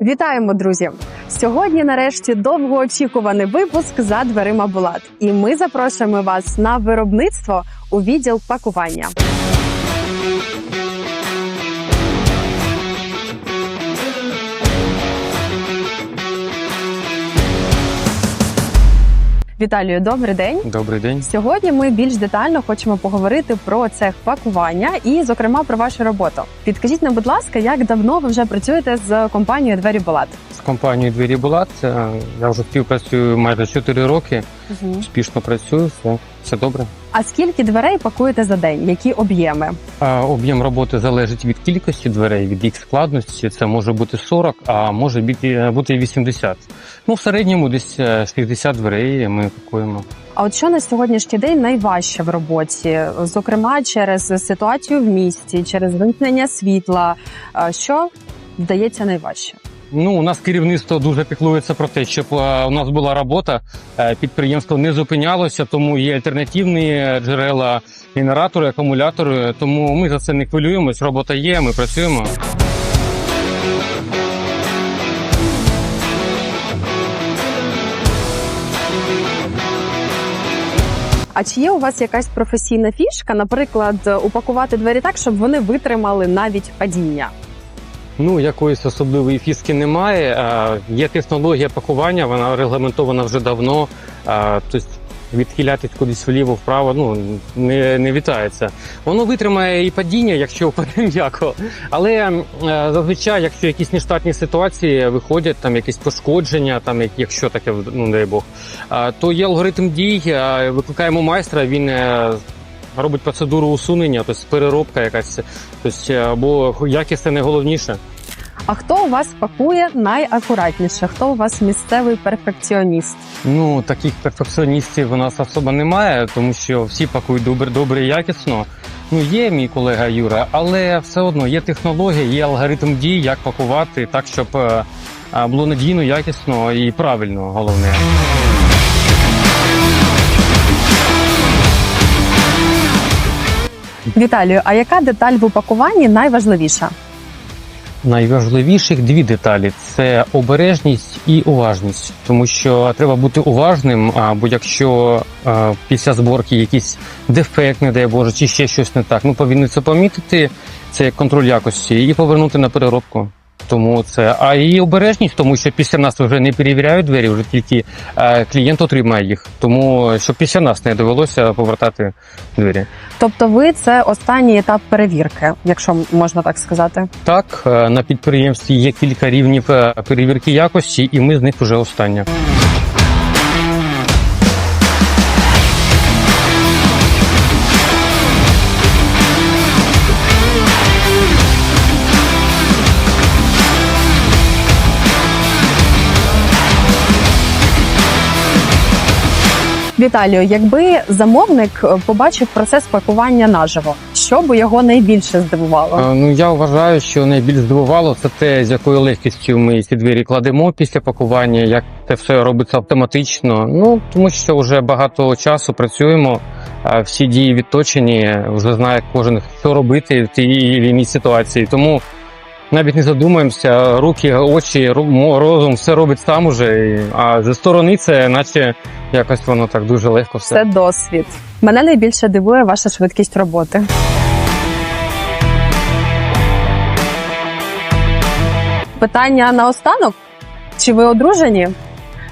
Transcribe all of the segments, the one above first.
Вітаємо, друзі! Сьогодні, нарешті, довгоочікуваний випуск за дверима Булат. І ми запрошуємо вас на виробництво у відділ пакування. Віталію, добрий день. Добрий день. Сьогодні ми більш детально хочемо поговорити про цех пакування і, зокрема, про вашу роботу. Підкажіть нам, будь ласка, як давно ви вже працюєте з компанією Двері Булат? З компанією Двері Булат е, я вже співпрацюю майже 4 роки. Успішно працюю, все, все добре. А скільки дверей пакуєте за день? Які об'єми? А об'єм роботи залежить від кількості дверей, від їх складності. Це може бути 40, а може бути, бути і 80. Ну, в середньому десь е, 60 дверей ми пакуємо. А от що на сьогоднішній день найважче в роботі? Зокрема, через ситуацію в місті, через вимкнення світла. Що вдається найважче? Ну, у нас керівництво дуже піклується про те, щоб е, у нас була робота. е, Підприємство не зупинялося, тому є альтернативні джерела, генератори, акумулятори. Тому ми за це не хвилюємось. Робота є, ми працюємо. А чи є у вас якась професійна фішка, наприклад, упакувати двері так, щоб вони витримали навіть падіння? Ну, якоїсь особливої фіски немає. Е, Є технологія пакування, вона регламентована вже давно. Е, Тобто відхилятись кудись вліво, вправо, ну не, не вітається. Воно витримає і падіння, якщо м'яко. Але е, зазвичай, якщо якісь нештатні ситуації виходять, там якісь пошкодження, там якщо таке, ну дай Бог, е, то є алгоритм дій. е, Викликаємо майстра, він. Робить процедуру усунення, тобто переробка якась, тобто, е, бо якість це найголовніше. А хто у вас пакує найакуратніше? Хто у вас місцевий перфекціоніст? Ну, таких перфекціоністів у нас особо немає, тому що всі пакують добре, добре і якісно. Ну, є мій колега Юра, але все одно є технологія, є алгоритм дій, як пакувати так, щоб е, е, було надійно, якісно і правильно, головне. Віталію, а яка деталь в упакуванні найважливіша? Найважливіших дві деталі це обережність і уважність, тому що треба бути уважним. Або бо якщо е, після зборки якийсь дефект, не дай Боже, чи ще щось не так, ми повинні це помітити. Це як контроль якості і повернути на переробку. Тому це а і обережність, тому що після нас вже не перевіряють двері, вже тільки е, клієнт отримає їх. Тому щоб після нас не довелося повертати двері. Тобто, ви це останній етап перевірки, якщо можна так сказати. Так, е, на підприємстві є кілька рівнів е, перевірки якості, і ми з них вже остання. Віталію, якби замовник е, побачив процес пакування наживо, що би його найбільше здивувало? Е, Ну я вважаю, що найбільш здивувало це те, з якою легкістю ми ці двері кладемо після пакування, як це все робиться автоматично. Ну тому що вже багато часу працюємо. Всі дії відточені, вже знає кожен, що робити в тій іншій ситуації. Тому навіть не задумуємося, руки, очі, розум все робить сам уже. А зі сторони це, наче якось воно так дуже легко все. Це досвід. Мене найбільше дивує ваша швидкість роботи. Питання наостанок? Чи ви одружені?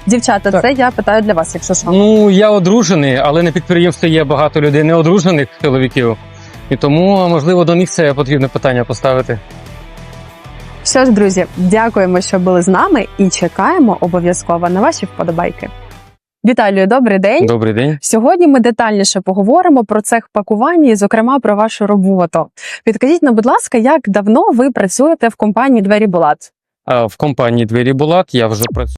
Дівчата, Так. це я питаю для вас, якщо що. Ну, я одружений, але на підприємстві є багато людей неодружених чоловіків. І тому, можливо, до них це потрібне питання поставити. Що ж, друзі, дякуємо, що були з нами, і чекаємо обов'язково на ваші вподобайки. Віталію, добрий день. Добрий день. Сьогодні ми детальніше поговоримо про цех пакування і, зокрема, про вашу роботу. Підкажіть нам, будь ласка, як давно ви працюєте в компанії Двері Булат? В компанії Двері Булат я вже працюю